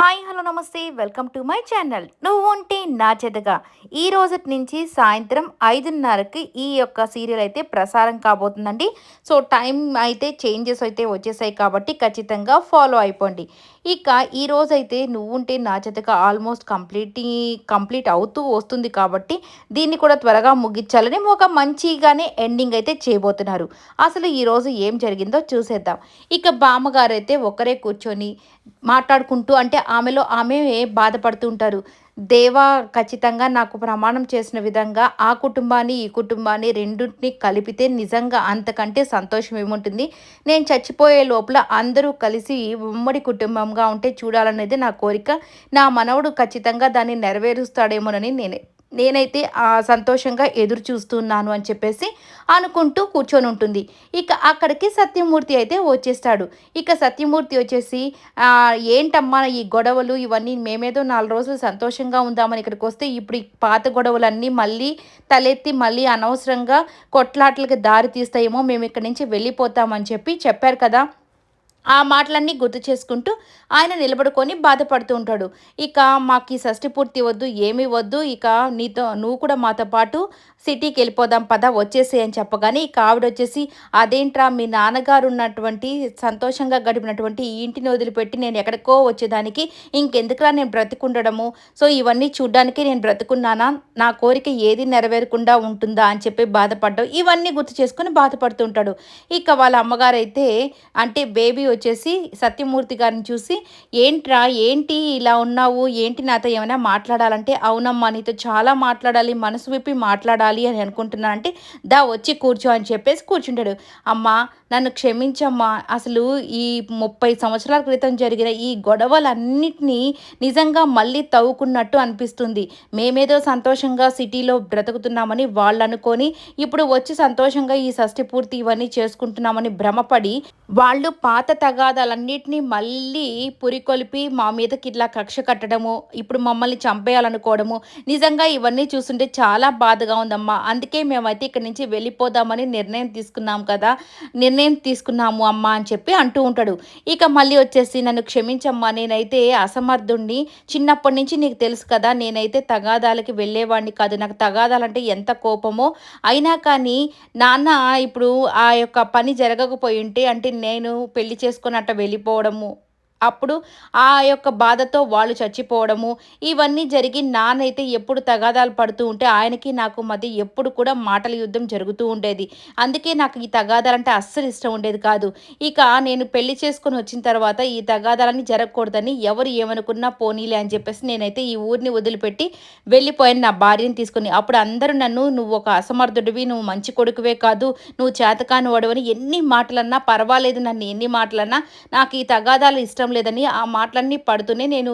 Hi hello నమస్తే. Welcome to my channel. నువ్వు ఉంటే నా చెదగా. ఈ రోజు నుంచి సాయంత్రం ఐదున్నరకి ఈ యొక్క సీరియల్ అయితే ప్రసారం కాబోతుందండి. సో టైం అయితే చేంజెస్ అయితే వచ్చేసాయి కాబట్టి ఖచ్చితంగా ఫాలో అయిపోండి. ఇక ఈ రోజైతే నువ్వు ఉంటే నా చెదగా ఆల్మోస్ట్ కంప్లీట్ కంప్లీట్ అవుతూ వస్తుంది కాబట్టి దీన్ని కూడా త్వరగా ముగించాలని ఒక మంచిగానే ఎండింగ్ అయితే చేయబోతున్నారు. అసలు ఈరోజు ఏం జరిగిందో చూసేద్దాం. ఇక బామ్మగారు అయితే ఒకరే కూర్చొని మాట్లాడుకుంటూ అంటే ఆమెలో ఆమె బాధపడుతూ ఉంటారు. దేవా ఖచ్చితంగా నాకు ప్రమాణం చేసిన విధంగా ఆ కుటుంబాన్ని ఈ కుటుంబాన్ని రెండింటిని కలిపితే నిజంగా అంతకంటే సంతోషం ఏముంటుంది? నేను చచ్చిపోయే లోపల అందరూ కలిసి ఉమ్మడి కుటుంబంగా ఉంటే చూడాలనేది నా కోరిక. నా మనవడు ఖచ్చితంగా దాన్ని నెరవేరుస్తాడేమోనని నేను నేనైతే సంతోషంగా ఎదురు చూస్తున్నాను అని చెప్పేసి అనుకుంటూ కూర్చొని ఉంటుంది. ఇక అక్కడికి సత్యమూర్తి అయితే వచ్చేస్తాడు. ఇక సత్యమూర్తి వచ్చేసి ఏంటమ్మా ఈ గొడవలు? ఇవన్నీ మేమేదో నాలుగు రోజులు సంతోషంగా ఉందామని ఇక్కడికి వస్తే ఇప్పుడు ఈ పాత గొడవలన్నీ మళ్ళీ తలెత్తి మళ్ళీ అనవసరంగా కొట్లాట్లకి దారి తీస్తాయేమో మేము ఇక్కడి నుంచి వెళ్ళిపోతామని చెప్పి చెప్పారు కదా! ఆ మాటలన్నీ గుర్తు చేసుకుంటూ ఆయన నిలబడుకొని బాధపడుతూ ఉంటాడు. ఇక మాకు ఈ షష్టి పూర్తి వద్దు ఏమీ వద్దు ఇక నీతో నువ్వు కూడా మాతో పాటు సిటీకి వెళ్ళిపోదాం పద వచ్చేసి అని చెప్పగానే ఇక ఆవిడ వచ్చేసి అదేంట్రా మీ నాన్నగారు ఉన్నటువంటి సంతోషంగా గడిపినటువంటి ఈ ఇంటిని వదిలిపెట్టి నేను ఎక్కడికో వచ్చేదానికి ఇంకెందుకురా నేను బ్రతికుండడము? సో ఇవన్నీ చూడ్డానికి నేను బ్రతుకున్నానా? నా కోరిక ఏది నెరవేరకుండా ఉంటుందా? అని చెప్పి బాధపడ్డావు ఇవన్నీ గుర్తు చేసుకుని బాధపడుతుంటాడు ఇక వాళ్ళ అమ్మగారు అయితే అంటే బేబీ వచ్చేసి సత్యమూర్తి గారిని చూసి ఏంట్రా ఏంటి ఇలా ఉన్నావు? ఏంటి నాతో ఏమైనా మాట్లాడాలంటే? అవునమ్మా నీతో చాలా మాట్లాడాలి మనసు విప్పి మాట్లాడాలి అని అనుకుంటున్నాను అంటే దా వచ్చి కూర్చో అని చెప్పేసి కూర్చుంటాడు. అమ్మా నన్ను క్షమించమ్మా. అసలు ఈ ముప్పై సంవత్సరాల క్రితం జరిగిన ఈ గొడవలన్నిటినీ నిజంగా మళ్ళీ తవ్వుకున్నట్టు అనిపిస్తుంది. మేమేదో సంతోషంగా సిటీలో బ్రతుకుతున్నామని వాళ్ళు అనుకొని ఇప్పుడు వచ్చి సంతోషంగా ఈ షష్టి పూర్తి ఇవన్నీ చేసుకుంటున్నామని భ్రమపడి వాళ్ళు పాత తగాదాలన్నింటినీ మళ్ళీ పురికొలిపి మా మీదకి ఇట్లా కక్ష కట్టడము ఇప్పుడు మమ్మల్ని చంపేయాలనుకోవడము నిజంగా ఇవన్నీ చూస్తుంటే చాలా బాధగా ఉందమ్మా అందుకే మేమైతే ఇక్కడి నుంచి వెళ్ళిపోదామని నిర్ణయం తీసుకున్నాం కదా నిర్ణయం తీసుకున్నాము అమ్మా అని చెప్పి అంటూ ఉంటాడు ఇక మళ్ళీ వచ్చేసి నన్ను క్షమించమ్మా నేనైతే అసమర్థుణ్ణి చిన్నప్పటి నుంచి నీకు తెలుసు కదా నేనైతే తగాదాలకి వెళ్ళేవాడిని కాదు నాకు తగాదాలంటే ఎంత కోపమో అయినా కానీ నాన్న ఇప్పుడు ఆ యొక్క పని జరగకపోయి ఉంటే అంటే నేను పెళ్ళి చేసుకుని అట్ట వెళ్ళిపోవడము. అప్పుడు ఆ యొక్క బాధతో వాళ్ళు చచ్చిపోవడము ఇవన్నీ జరిగి నానైతే ఎప్పుడు తగాదాలు పడుతూ ఉంటే ఆయనకి నాకు మధ్య ఎప్పుడు కూడా మాటల యుద్ధం జరుగుతూ ఉండేది. అందుకే నాకు ఈ తగాదాలంటే అస్సలు ఇష్టం ఉండేది కాదు. ఇక నేను పెళ్ళి చేసుకుని వచ్చిన తర్వాత ఈ తగాదాలని జరగకూడదని ఎవరు ఏమనుకున్నా పోనీలే అని చెప్పేసి నేనైతే ఈ ఊరిని వదిలిపెట్టి వెళ్ళిపోయాను నా భార్యని తీసుకుని. అప్పుడు అందరూ నన్ను నువ్వు ఒక అసమర్థుడివి నువ్వు మంచి కొడుకువే కాదు నువ్వు చేతకాని వాడవని ఎన్ని మాటలన్నా పర్వాలేదు నన్ను ఎన్ని మాటలన్నా నాకు ఈ తగాదాలు ఇష్టం అవసరం లేదని ఆ మాటలన్నీ పడుతూనే నేను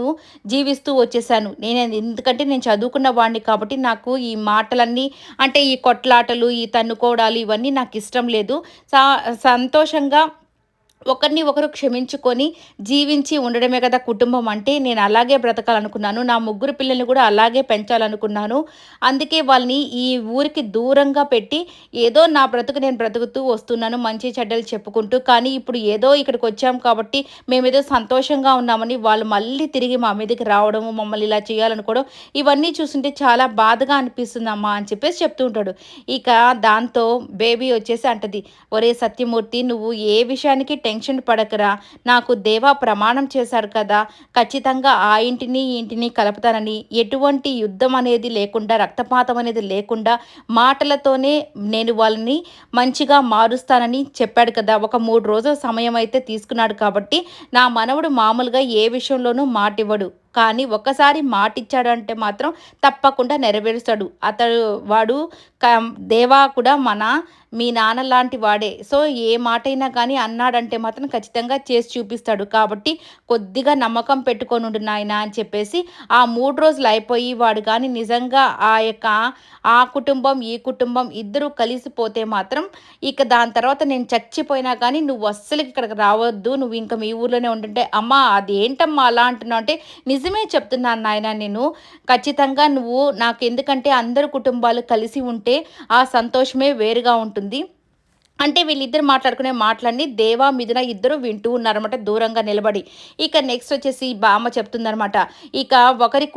జీవిస్తూ వచ్చేసాను. నేను ఎందుకంటే నేను చదువుకున్న వాడిని కాబట్టి నాకు ఈ మాటలన్నీ అంటే ఈ కొట్లాటలు ఈ తన్నుకోవడాలు ఇవన్నీ నాకు ఇష్టం లేదు. సంతోషంగా ఒకరిని ఒకరు క్షమించుకొని జీవించి ఉండడమే కదా కుటుంబం అంటే. నేను అలాగే బ్రతకాలనుకున్నాను. నా ముగ్గురు పిల్లల్ని కూడా అలాగే పెంచాలనుకున్నాను. అందుకే వాళ్ళని ఈ ఊరికి దూరంగా పెట్టి ఏదో నా బ్రతుకు నేను బ్రతుకుతూ వస్తున్నాను. మంచి చెడ్డలు చెప్పుకుంటూ. కానీ ఇప్పుడు ఏదో ఇక్కడికి వచ్చాం కాబట్టి మేమేదో సంతోషంగా ఉన్నామని వాళ్ళు మళ్ళీ తిరిగి మా మీదకి రావడము మమ్మల్ని ఇలా చేయాలనుకోవడం ఇవన్నీ చూస్తుంటే చాలా బాధగా అనిపిస్తుంది అమ్మా అని చెప్పేసి చెప్తూ ఉంటాడు. ఇక దాంతో బేబీ వచ్చేసి అంటది ఒరే సత్యమూర్తి నువ్వు ఏ విషయానికి టెన్ టెన్షన్ పడకరా. నాకు దేవా ప్రమాణం చేశారు కదా. ఖచ్చితంగా ఆ ఇంటిని ఈ ఇంటిని కలుపుతానని. ఎటువంటి యుద్ధం అనేది లేకుండా రక్తపాతం అనేది లేకుండా మాటలతోనే నేను వాళ్ళని మంచిగా మారుస్తానని చెప్పాడు కదా. ఒక మూడు రోజుల సమయం అయితే తీసుకున్నాడు కాబట్టి నా మనవడు మామూలుగా ఏ విషయంలోనూ మాటివ్వడు. కానీ ఒక్కసారి మాటిచ్చాడంటే మాత్రం తప్పకుండా నెరవేరుస్తాడు. అతడు వాడు దేవా కూడా మన మీ నాన్న లాంటి వాడే. సో ఏ మాటైనా కానీ అన్నాడంటే మాత్రం ఖచ్చితంగా చేసి చూపిస్తాడు. కాబట్టి కొద్దిగా నమ్మకం పెట్టుకొని ఉండు నాయన అని చెప్పేసి ఆ మూడు రోజులు అయిపోయి వాడు కానీ నిజంగా ఆ యొక్క ఆ కుటుంబం ఈ కుటుంబం ఇద్దరు కలిసిపోతే మాత్రం ఇక దాని తర్వాత నేను చచ్చిపోయినా కానీ నువ్వు అస్సలు ఇక్కడికి రావద్దు. నువ్వు ఇంకా మీ ఊర్లోనే ఉంటుంటే అమ్మ అదేంటమ్మా అలా అంటున్నావు అంటే నిజమే చెప్తున్నాను నాయన నేను. ఖచ్చితంగా నువ్వు నాకు ఎందుకంటే అందరు కుటుంబాలు కలిసి ఉంటే ఆ సంతోషమే వేరుగా ఉంటుంది. అంటే వీళ్ళిద్దరు మాట్లాడుకునే మాటలన్నీ దేవా మిథున ఇద్దరు వింటూ ఉన్నారన్నమాట దూరంగా నిలబడి. ఇక నెక్స్ట్ వచ్చేసి బామ్మ చెప్తుందనమాట ఇక ఒకరి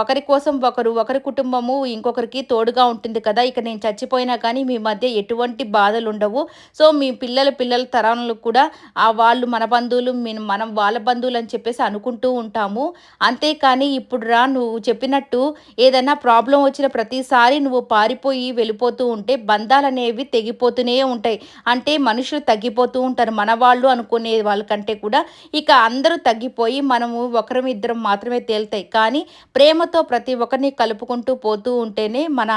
ఒకరి కోసం ఒకరు ఒకరి కుటుంబము ఇంకొకరికి తోడుగా ఉంటుంది కదా ఇక నేను చచ్చిపోయినా కానీ మీ మధ్య ఎటువంటి బాధలు ఉండవు. సో మీ పిల్లల పిల్లల తరాలకు కూడా ఆ వాళ్ళు మన బంధువులు మీ- మనం వాళ్ళ బంధువులు అని చెప్పేసి అనుకుంటూ ఉంటాము. అంతేకాని ఇప్పుడు రా నువ్వు చెప్పినట్టు ఏదైనా ప్రాబ్లం వచ్చిన ప్రతిసారి నువ్వు పారిపోయి వెళ్ళిపోతూ ఉంటే బంధాలు అనేవి తెగిపోతూనే ఉంటాయి. అంటే మనుషులు తగ్గిపోతూ ఉంటారు మన వాళ్ళు అనుకునే వాళ్ళకంటే కూడా. ఇక అందరూ తగ్గిపోయి మనము ఒకరం ఇద్దరం మాత్రమే తేలుతాయి. కానీ ప్రేమతో ప్రతి ఒక్కరిని కలుపుకుంటూ పోతూ ఉంటేనే మన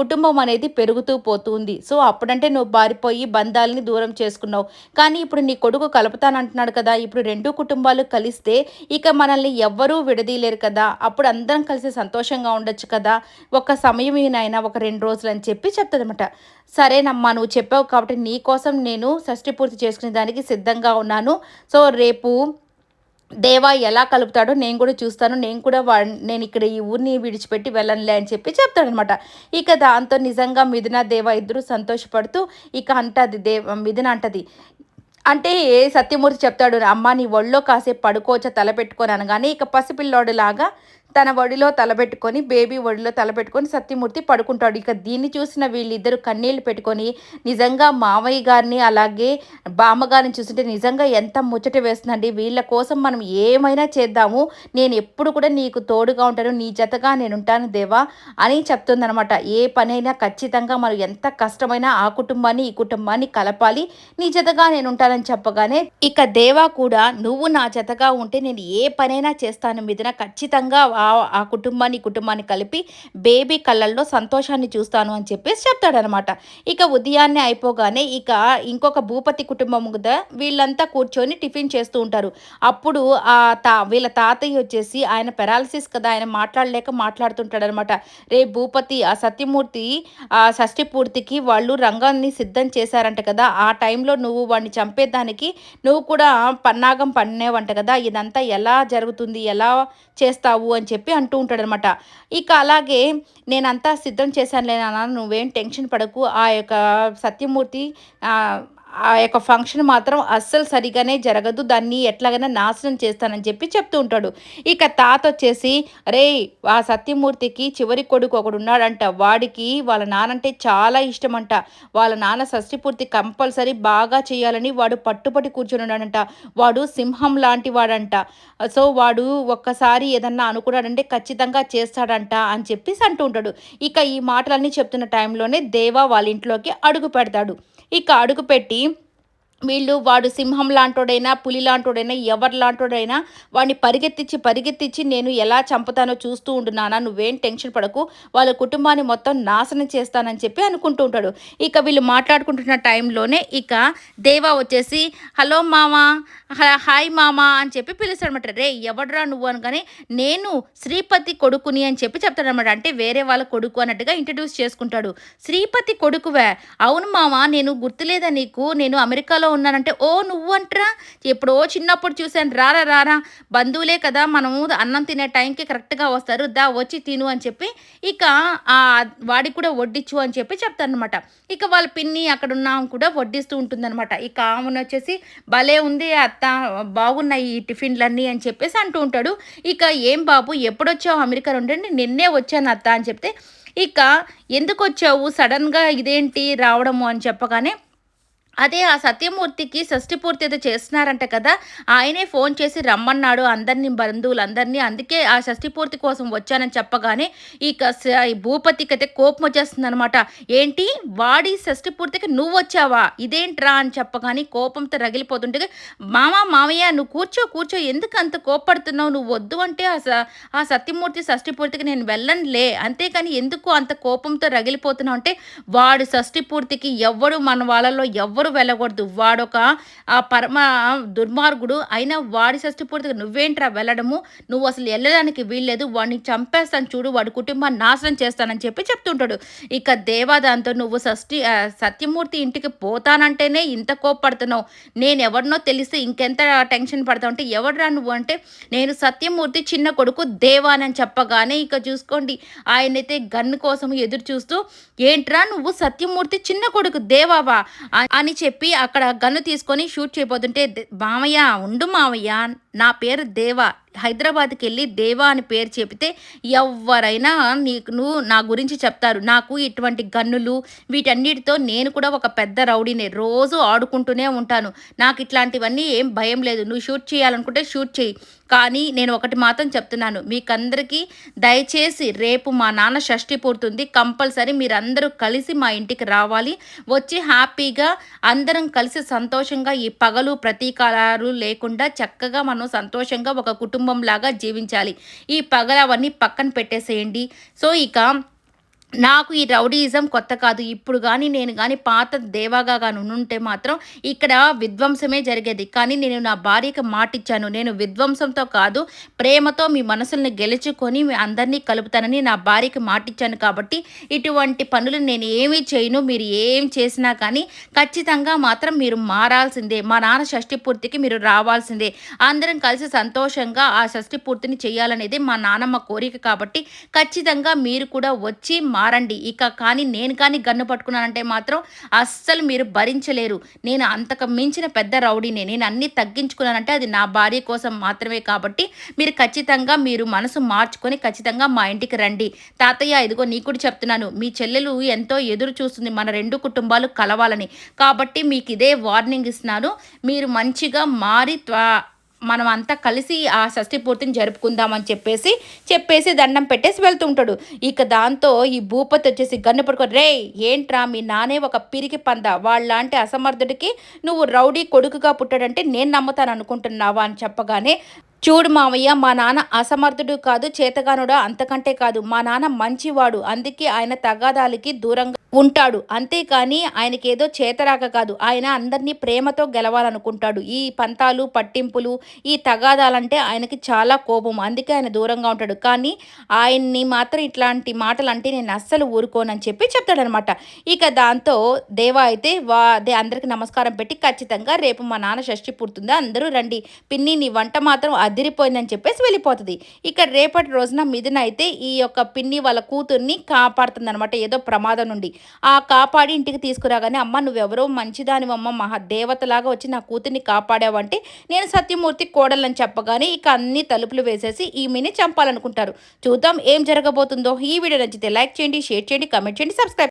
కుటుంబం అనేది పెరుగుతూ పోతుంది. సో అప్పుడంటే నువ్వు పారిపోయి బంధాలని దూరం చేసుకున్నావు. కానీ ఇప్పుడు నీ కొడుకు కలుపుతానంటున్నాడు కదా ఇప్పుడు రెండు కుటుంబాలు కలిస్తే ఇక మనల్ని ఎవ్వరూ విడదీయలేరు కదా. అప్పుడు అందరం కలిసి సంతోషంగా ఉండొచ్చు కదా. ఒక సమయం అయినా ఒక రెండు రోజులు అని చెప్పి చెప్తుందన్నమాట. సరేనమ్మా నువ్వు చెప్పావు కాబట్టి నీ కోసం నేను షష్టి పూర్తి చేసుకునే దానికి సిద్ధంగా ఉన్నాను. సో రేపు దేవా ఎలా కలుపుతాడో నేను కూడా చూస్తాను. నేను కూడా వా నేను ఇక్కడ ఈ ఊరిని విడిచిపెట్టి వెళ్ళనులే అని చెప్పి చెప్తాడనమాట. ఇక దాంతో నిజంగా మిథున దేవా ఇద్దరు సంతోషపడుతూ ఇక అంటది దేవ మిథున అంటది. అంటే ఏ సత్యమూర్తి చెప్తాడు అమ్మ నీ ఒళ్ళో కాసేపు పడుకోవచ్చా తలపెట్టుకొని అనగానే ఇక పసిపిల్లోడిలాగా తన ఒడిలో తలబెట్టుకొని బేబీ ఒడిలో తలబెట్టుకొని సత్యమూర్తి పడుకుంటాడు. ఇక దీన్ని చూసిన వీళ్ళిద్దరు కన్నీళ్ళు పెట్టుకొని నిజంగా మావయ్య గారిని అలాగే బామ్మగారిని చూస్తుంటే నిజంగా ఎంత ముచ్చట వేస్తుందండి. వీళ్ళ కోసం మనం ఏమైనా చేద్దాము. నేను ఎప్పుడు కూడా నీకు తోడుగా ఉంటాను. నీ జతగా నేను ఉంటాను దేవా అని చెప్తుందనమాట ఏ పనైనా ఖచ్చితంగా మనం ఎంత కష్టమైనా ఆ కుటుంబాన్ని ఈ కుటుంబాన్ని కలపాలి. నీ జతగా నేను ఉంటానని చెప్పగానే ఇక దేవా కూడా నువ్వు నా జతగా ఉంటే నేను ఏ పనైనా చేస్తాను. మీదన ఖచ్చితంగా ఆ ఆ కుటుంబాన్ని కుటుంబాన్ని కలిపి బేబీ కళ్ళల్లో సంతోషాన్ని చూస్తాను అని చెప్పేసి చెప్తాడనమాట. ఇక ఉదయాన్నే అయిపోగానే ఇక ఇంకొక భూపతి కుటుంబం కదా వీళ్ళంతా కూర్చొని టిఫిన్ చేస్తూ ఉంటారు. అప్పుడు ఆ తా వీళ్ళ తాతయ్య వచ్చేసి ఆయన పెరాలసిస్ కదా ఆయన మాట్లాడలేక మాట్లాడుతుంటాడనమాట. రే భూపతి ఆ సత్యమూర్తి ఆ షష్ఠి పూర్తికి వాళ్ళు రంగాన్ని సిద్ధం చేశారంట కదా. ఆ టైంలో నువ్వు వాడిని చంపేదానికి నువ్వు కూడా పన్నాగం పన్నేవంట కదా. ఇదంతా ఎలా జరుగుతుంది? ఎలా చేస్తావు అని చెప్పి అంటూ ఉంటాడనమాట. ఇక అలాగే నేనంతా సిద్ధం చేశాను లేనా నువ్వేం టెన్షన్ పడకు. ఆ యొక్క సత్యమూర్తి ఆ, యొక్క ఫంక్షన్ మాత్రం అస్సలు సరిగానే జరగదు. దాన్ని ఎట్లాగైనా నాశనం చేస్తానని చెప్పి చెప్తూ ఉంటాడు. ఇక తాత వచ్చేసి రే ఆ సత్యమూర్తికి చివరి కొడుకు ఒకడు ఉన్నాడంట. వాడికి వాళ్ళ నానంటే చాలా ఇష్టమంట. వాళ్ళ నాన్న షష్టిపూర్తి కంపల్సరీ బాగా చేయాలని వాడు పట్టుపట్టి కూర్చొని ఉన్నాడంట వాడు సింహం లాంటి వాడంట సో వాడు ఒక్కసారి ఏదన్నా అనుకున్నాడంటే ఖచ్చితంగా చేస్తాడంట అని చెప్పేసి అంటూ ఉంటాడు. ఇక ఈ మాటలన్నీ చెప్తున్న టైంలోనే దేవా వాళ్ళ ఇంట్లోకి అడుగు పెడతాడు. ఇక అడుగు పెట్టి వీళ్ళు వాడు సింహం లాంటోడైనా పులి లాంటోడైనా ఎవరి లాంటోడైనా వాడిని పరిగెత్తించి పరిగెత్తించి నేను ఎలా చంపుతానో చూస్తూ ఉంటున్నానా నువ్వేం టెన్షన్ పడకు. వాళ్ళ కుటుంబాన్ని మొత్తం నాశనం చేస్తానని చెప్పి అనుకుంటూ ఉంటాడు. ఇక వీళ్ళు మాట్లాడుకుంటున్న టైంలోనే ఇక దేవా వచ్చేసి హలో మామా హ- హాయ్ మామా అని చెప్పి పిలుస్తాడనమాట రే ఎవడరా నువ్వు? అనగానే నేను శ్రీపతి కొడుకుని అని చెప్పి చెప్తాడనమాట అంటే వేరే వాళ్ళ కొడుకు అన్నట్టుగా ఇంట్రడ్యూస్ చేసుకుంటాడు. శ్రీపతి కొడుకువే? అవును మామా నేను గుర్తులేదా నీకు? నేను అమెరికాలో ఉన్నానంటే ఓ నువ్వు ఎప్పుడో చిన్నప్పుడు చూశాను రారా రారా బంధువులే కదా మనము అన్నం తినే టైంకి కరెక్ట్గా వస్తారు దా వచ్చి తిను అని చెప్పి ఇక ఆ వాడికి కూడా వడ్డించు అని చెప్పి చెప్తారనమాట ఇక వాళ్ళ పిన్ని అక్కడ ఉన్న కూడా వడ్డిస్తూ ఉంటుందన్నమాట. ఇక ఆమెను వచ్చేసి భలే ఉంది అత్త బాగున్నాయి ఈ టిఫిన్లన్నీ అని చెప్పేసి అంటూ ఉంటాడు. ఇక ఏం బాబు ఎప్పుడొచ్చావు అమెరికా నుండి నిన్నే వచ్చాను అత్త అని చెప్తే ఇక ఎందుకు వచ్చావు సడన్గా ఇదేంటి రావడము అని చెప్పగానే అదే ఆ సత్యమూర్తికి షష్ఠి పూర్తి ఏదో చేస్తున్నారంట కదా ఆయనే ఫోన్ చేసి రమ్మన్నాడు అందరినీ బంధువులందరినీ అందుకే ఆ షష్ఠి పూర్తి కోసం వచ్చానని చెప్పగానే ఈ భూపతికి అయితే కోపం వచ్చేస్తుంది అనమాట ఏంటి? వాడి షష్ఠి పూర్తికి నువ్వు వచ్చావా? ఇదేంట్రా అని చెప్పగానే కోపంతో రగిలిపోతుంటే మామ మామయ్య నువ్వు కూర్చో కూర్చో ఎందుకు అంత కోపడుతున్నావు? నువ్వు వద్దు అంటే ఆ స- ఆ సత్యమూర్తి షష్ఠి పూర్తికి నేను వెళ్ళనులే. అంతేకాని ఎందుకు అంత కోపంతో రగిలిపోతున్నావు అంటే వాడు షష్ఠి పూర్తికి ఎవ్వడు మన వాళ్ళలో ఎవ్వరు వెళ్ళకూడదు. వాడొక ఆ పరమ దుర్మార్గుడు అయినా వాడి షష్టిపూర్తిగా పూర్తికి నువ్వేంట్రా వెళ్ళడము? నువ్వు అసలు వెళ్ళడానికి వీల్లేదు. వాడిని చంపేస్తాను చూడు వాడి కుటుంబాన్ని నాశనం చేస్తానని చెప్పి చెప్తుంటాడు. ఇక దేవాదాంతో నువ్వు షష్టి సత్యమూర్తి ఇంటికి పోతానంటేనే ఇంత కోప్పడుతున్నావు. నేను ఎవరినో తెలిస్తే ఇంకెంత టెన్షన్ పడతావు అంటే ఎవడరా నువ్వు? అంటే నేను సత్యమూర్తి చిన్న కొడుకు దేవానని చెప్పగానే ఇక చూసుకోండి. ఆయనైతే గన్ను కోసం ఎదురు చూస్తూ ఏంట్రా నువ్వు సత్యమూర్తి చిన్న కొడుకు దేవావా? అని అని చెప్పి అక్కడ గన్ను తీసుకొని షూట్ చేయబోతుంటే మామయ్య ఉండు మామయ్య నా పేరు దేవ హైదరాబాద్కి వెళ్ళి దేవా అని పేరు చెబితే ఎవరైనా నీకు నువ్వు నా గురించి చెప్తారు. నాకు ఇటువంటి గన్నులు వీటన్నిటితో నేను కూడా ఒక పెద్ద రౌడీనే. రోజు ఆడుకుంటూనే ఉంటాను. నాకు ఇట్లాంటివన్నీ ఏం భయం లేదు. నువ్వు షూట్ చేయాలనుకుంటే షూట్ చేయి కానీ నేను ఒకటి మాత్రం చెప్తున్నాను. మీకందరికీ దయచేసి రేపు మా నాన్న షష్ఠి పూర్తుంది. కంపల్సరీ మీరందరూ కలిసి మా ఇంటికి రావాలి. వచ్చి హ్యాపీగా అందరం కలిసి సంతోషంగా ఈ పగలు ప్రతీకారాలు లేకుండా చక్కగా మనం సంతోషంగా ఒక కుటుంబం కుటుంబంలాగా జీవించాలి. ఈ పగలవన్నీ పక్కన పెట్టేసేయండి. సో ఇక నాకు ఈ రౌడీయిజం కొత్త కాదు. ఇప్పుడు కానీ నేను కానీ పాత దేవాగా కానీ ఉంటే మాత్రం ఇక్కడ విధ్వంసమే జరిగేది. కానీ నేను నా భార్యకి మాటిచ్చాను. నేను విధ్వంసంతో కాదు ప్రేమతో మీ మనసుల్ని గెలుచుకొని మీ అందరినీ కలుపుతానని నా భార్యకి మాటిచ్చాను కాబట్టి ఇటువంటి పనులు నేను ఏమీ చేయను. మీరు ఏం చేసినా కానీ ఖచ్చితంగా మాత్రం మీరు మారాల్సిందే. మా నాన్న షష్టి పూర్తికి మీరు రావాల్సిందే. అందరం కలిసి సంతోషంగా ఆ షష్టి పూర్తిని చేయాలనేది మా నాన్నమ్మ కోరిక కాబట్టి ఖచ్చితంగా మీరు కూడా వచ్చి మా మారండి. ఇక కానీ నేను కానీ గన్ను పట్టుకున్నానంటే మాత్రం అస్సలు మీరు భరించలేరు. నేను అంతకు మించిన పెద్ద రౌడీనే. నేను అన్నీ తగ్గించుకున్నానంటే అది నా భార్య కోసం మాత్రమే కాబట్టి మీరు ఖచ్చితంగా మీరు మనసు మార్చుకొని ఖచ్చితంగా మా ఇంటికి రండి. తాతయ్య ఇదిగో నీ కూడా చెప్తున్నాను. మీ చెల్లెలు ఎంతో ఎదురు చూస్తుంది మన రెండు కుటుంబాలు కలవాలని. కాబట్టి మీకు ఇదే వార్నింగ్ ఇస్తున్నాను. మీరు మంచిగా మారి మనం అంతా కలిసి ఆ షష్ఠి పూర్తిని జరుపుకుందామని చెప్పేసి చెప్పేసి దండం పెట్టేసి వెళ్తుంటాడు. ఇక దాంతో ఈ భూపతి వచ్చేసి గన్ను పడుకొని రే ఏంట్రా మీ నానే ఒక పిరికి పంద. వాళ్ళలాంటి అసమర్థుడికి నువ్వు రౌడీ కొడుకుగా పుట్టాడంటే నేను నమ్ముతాను అనుకుంటున్నావా అని చెప్పగానే చూడు మావయ్య మా నాన్న అసమర్థుడు కాదు చేతగానుడా అంతకంటే కాదు. మా నాన్న మంచివాడు అందుకే ఆయన తగాదాలకి దూరంగా ఉంటాడు. అంతేకాని ఆయనకి ఏదో చేతరాక కాదు. ఆయన అందరినీ ప్రేమతో గెలవాలనుకుంటాడు. ఈ పంతాలు పట్టింపులు ఈ తగాదాలంటే ఆయనకి చాలా కోపం. అందుకే ఆయన దూరంగా ఉంటాడు. కానీ ఆయన్ని మాత్రం ఇట్లాంటి మాటలు అంటే నేను అస్సలు ఊరుకోనని చెప్పి చెప్తాడనమాట ఇక దాంతో దేవా అయితే వా దే అందరికి నమస్కారం పెట్టి ఖచ్చితంగా రేపు మా నాన్న షష్టి పుడుతుందా అందరూ రండి. పిన్ని నీ వంట మాత్రం అదిరిపోయిందని చెప్పేసి వెళ్ళిపోతుంది. ఇక్కడ రేపటి రోజున మిథున అయితే ఈ యొక్క పిన్ని వాళ్ళ కూతుర్ని కాపాడుతుంది అనమాట ఏదో ప్రమాదం నుండి. ఆ కాపాడి ఇంటికి తీసుకురాగానే అమ్మ నువ్వెవరో మంచిదానివమ్మ మహా దేవతలాగా వచ్చి నా కూతుర్ని కాపాడావంటే నేను సత్యమూర్తి కోడలని చెప్పగానే ఇక అన్ని తలుపులు వేసేసి ఈమెని చంపాలనుకుంటారు. చూద్దాం ఏం జరగబోతుందో. ఈ వీడియో నచ్చితే లైక్ చేయండి షేర్ చేయండి కమెంట్ చేయండి సబ్స్క్రైబ్